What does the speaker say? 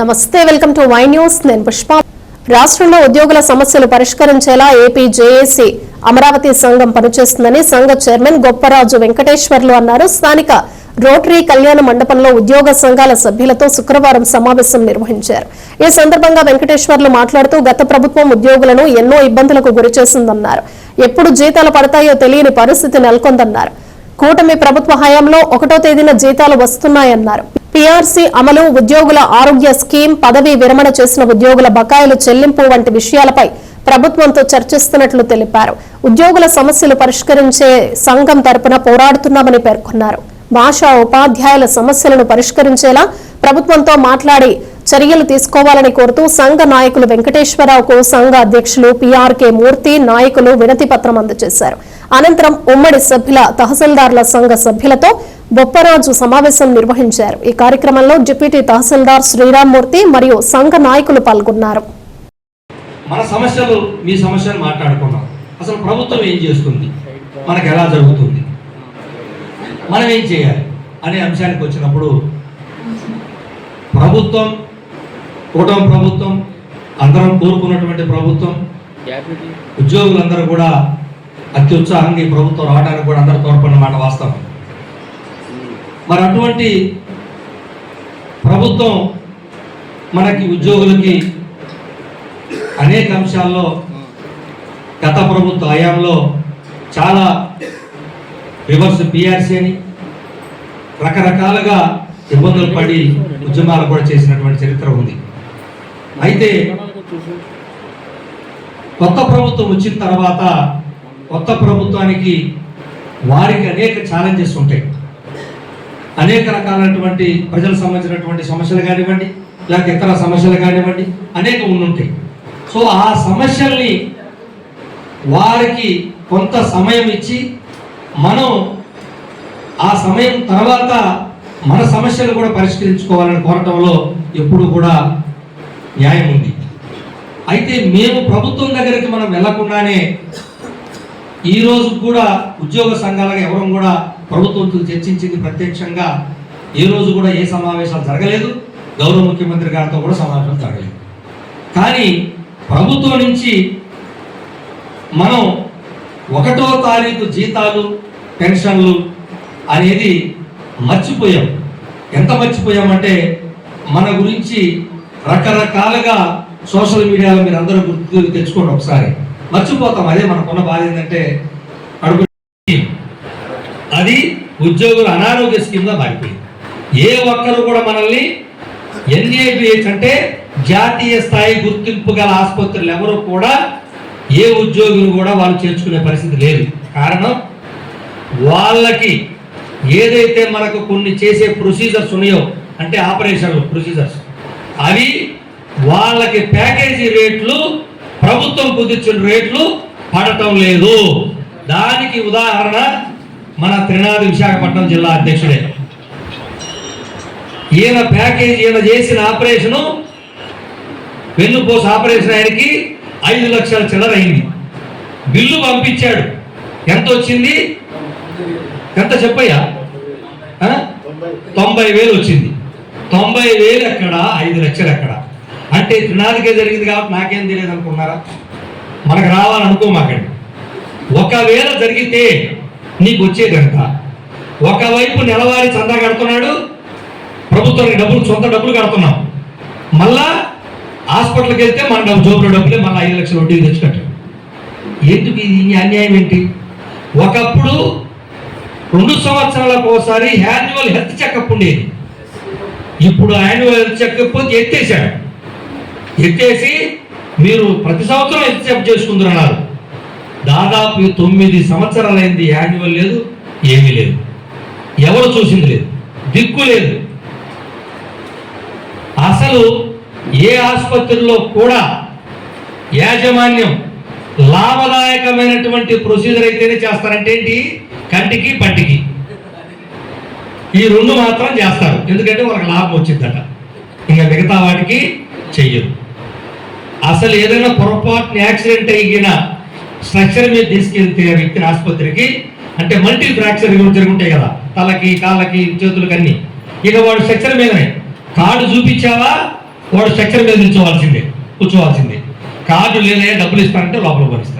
నమస్తే welcome to Y news. నేను పుష్ప. రాష్ట్రంలో ఉద్యోగుల సమస్యలు పరిష్కరించేలా ఏపీ జేఏసీ అమరావతి సంఘం పనిచేస్తుందని సంఘ చైర్మన్ గొప్పరాజు వెంకటేశ్వర్లు అన్నారు. స్థానిక రోటరీ కళ్యాణ మండపంలో ఉద్యోగ సంఘాల సభ్యులతో శుక్రవారం సమావేశం నిర్వహించారు. ఈ సందర్భంగా వెంకటేశ్వర్లు మాట్లాడుతూ గత ప్రభుత్వం ఉద్యోగులను ఎన్నో ఇబ్బందులకు గురిచేసిందన్నారు. ఎప్పుడు జీతాలు పడతాయో తెలియని పరిస్థితి నెలకొందన్నారు. కూటమి ప్రభుత్వ హయాంలో ఒకటో తేదీన జీతాలు వస్తున్నాయన్నారు. పీఆర్సీ అమలు ఉద్యోగుల ఆరోగ్య స్కీమ్ పదవీ విరమణ చేసిన ఉద్యోగుల బకాయిలు చెల్లింపు వంటి విషయాలపై ప్రభుత్వంతో చర్చిస్తున్నట్లు తెలిపారు. ఉద్యోగుల సమస్యలు పరిష్కరించే సంఘం తరపున పోరాడుతున్నామని పేర్కొన్నారు. భాషా ఉపాధ్యాయుల సమస్యలను పరిష్కరించేలా ప్రభుత్వంతో మాట్లాడి చర్యలు తీసుకోవాలని కోరుతూ సంఘ నాయకులు వెంకటేశ్వరరావుకు సంఘ అధ్యక్షులు పీఆర్కే మూర్తి నాయకులు వినతి పత్రం అందజేశారు. అనంతరం ఉమ్మడి సభ్యుల తహసీల్దార్ల సంఘ సభ్యులతో బొప్పరాజు సమావేశం నిర్వహించారు. ఈ కార్యక్రమంలో డిప్యూటీ తహసీల్దార్ శ్రీరామ్మూర్తి మరియు సంఘ నాయకులు పాల్గొన్నారు. మన సమస్యలు మీ సమస్యలు మాట్లాడుకున్నాం అసలు ప్రభుత్వం ఏం చేస్తుంది? మనకు ఎలా జరుగుతుంది? మనం ఏం చేయాలి? అనే అంశానికి వచ్చినప్పుడు ప్రభుత్వం కూటమి ప్రభుత్వం అందరం కోరుకున్నటువంటి ప్రభుత్వం ఉద్యోగులందరూ కూడా అత్యుత్సాహంగా ఈ ప్రభుత్వం రావడానికి కూడా అందరూ తోడ్పడిన మాట వాస్తవం. మరి అటువంటి ప్రభుత్వం మనకి ఉద్యోగులకి అనేక అంశాల్లో గత ప్రభుత్వ హయాంలో చాలా రివర్స్ పిఆర్సీ అని రకరకాలుగా ఇబ్బందులు పడి ఉద్యమాలు కూడా చేసినటువంటి చరిత్ర అయితే కొత్త ప్రభుత్వం వచ్చిన తర్వాత కొత్త ప్రభుత్వానికి వారికి అనేక ఛాలెంజెస్ ఉంటాయి. అనేక రకాలైనటువంటి ప్రజలకు సంబంధించినటువంటి సమస్యలు కానివ్వండి లేకపోతే ఇతర సమస్యలు కానివ్వండి అనేక ఉండుంటాయి. సో ఆ సమస్యల్ని వారికి కొంత సమయం ఇచ్చి మనం ఆ సమయం తర్వాత మన సమస్యలు కూడా పరిష్కరించుకోవాలని కోరటంలో ఎప్పుడు కూడా న్యాయం ఉంది. అయితే మేము ప్రభుత్వం దగ్గరికి మనం వెళ్ళకుండానే ఈ కూడా ఉద్యోగ సంఘాలుగా ఎవరు కూడా ప్రభుత్వంతో చర్చించింది ప్రత్యక్షంగా. ఏ రోజు కూడా ఏ సమావేశాలు జరగలేదు. గౌరవ ముఖ్యమంత్రి గారితో కూడా సమావేశం జరగలేదు. కానీ ప్రభుత్వం నుంచి మనం ఒకటో తారీఖు జీతాలు పెన్షన్లు అనేది మర్చిపోయాం. ఎంత మర్చిపోయామంటే మన గురించి రకరకాలుగా సోషల్ మీడియాలో మీరు అందరూ గుర్తు తెచ్చుకోండి ఒకసారి. మర్చిపోతాం. అదే మనకున్న బాధ ఏంటంటే కడుపు అది ఉద్యోగుల అనారోగ్య స్కీమ్గా మారిపోయింది. ఏ ఒక్కరు కూడా మనల్ని ఎన్ఏబిహెచ్ అంటే జాతీయ స్థాయి గుర్తింపు గల ఆసుపత్రులు ఎవరు కూడా ఏ ఉద్యోగులు కూడా వాళ్ళు చేర్చుకునే పరిస్థితి లేదు. కారణం వాళ్ళకి ఏదైతే మనకు కొన్ని చేసే ప్రొసీజర్స్ ఉన్నాయో అంటే ఆపరేషన్లు ప్రొసీజర్స్ అవి వాళ్ళకి ప్యాకేజీ రేట్లు ప్రభుత్వం కుదిర్చిన రేట్లు పడటం లేదు. దానికి ఉదాహరణ మన త్రినాథ్ విశాఖపట్నం జిల్లా అధ్యక్షుడే. ఈయన ప్యాకేజీ ఈయన చేసిన ఆపరేషను వెన్నుపోస ఆపరేషన్ ఆయనకి ఐదు లక్షల చిల్లరైంది బిల్లు పంపించాడు. ఎంత వచ్చింది? ఎంత చెప్పయ్యా? తొంభై వేలు వచ్చింది. తొంభై వేలు ఎక్కడ? ఐదు లక్షలు ఎక్కడ? అంటే తినాలికే జరిగింది కాబట్టి నాకేం తెలియదు అనుకున్నారా? మనకు రావాలనుకోమాకండి ఒకవేళ జరిగితే నీకు వచ్చేది ఒకవైపు నెలవారీ చందా కడుతున్నాడు ప్రభుత్వానికి డబ్బులు సొంత డబ్బులు కడుతున్నాం. మళ్ళా హాస్పిటల్కి వెళ్తే మన డబ్బు జోబుల డబ్బులే మళ్ళీ ఐదు లక్షలు వడ్డీ తెచ్చి ఎందుకు ఇది? అన్యాయం ఏంటి? ఒకప్పుడు రెండు సంవత్సరాలకు ఒకసారి యాన్యువల్ హెల్త్ చెకప్ ఉండేది. ఇప్పుడు యాన్యువల్ హెల్త్ ఎత్తేసాడు ఎత్తేసి మీరు ప్రతి సంవత్సరం ఎక్సెప్ట్ చెకప్ చేసుకుంటున్నారు. దాదాపు తొమ్మిది సంవత్సరాలైంది యాన్యువల్ లేదు ఏమీ లేదు. ఎవరు చూసింది లేదు దిక్కు లేదు. అసలు ఏ ఆసుపత్రిలో కూడా యాజమాన్యం లాభదాయకమైనటువంటి ప్రొసీజర్ అయితేనే చేస్తారంటే ఏంటి? కంటికి పంటికి. ఈ రెండు మాత్రం చేస్తారు. ఎందుకంటే వాళ్ళకి లాభం వచ్చిందట. ఇంకా మిగతా వాటికి చెయ్యరు. అసలు ఏదైనా పొరపాటున యాక్సిడెంట్ అయిన స్ట్రక్చర్ మీద తీసుకెళ్తే ఆ వ్యక్తిని ఆసుపత్రికి అంటే మల్టీ ఫ్రాక్చర్ జరుగుంటాయి కదా. తలకి కాళ్ళకి చేతులకి అన్ని ఇక వాడు స్ట్రక్చర్ మీదనే. కార్డు చూపించావా? వాడు స్ట్రక్చర్ మీద నిల్చోవాల్సిందే కూర్చోవాల్సిందే. కార్డు లేదా డబ్బులు ఇస్తానంటే లోపల భరిస్తాడు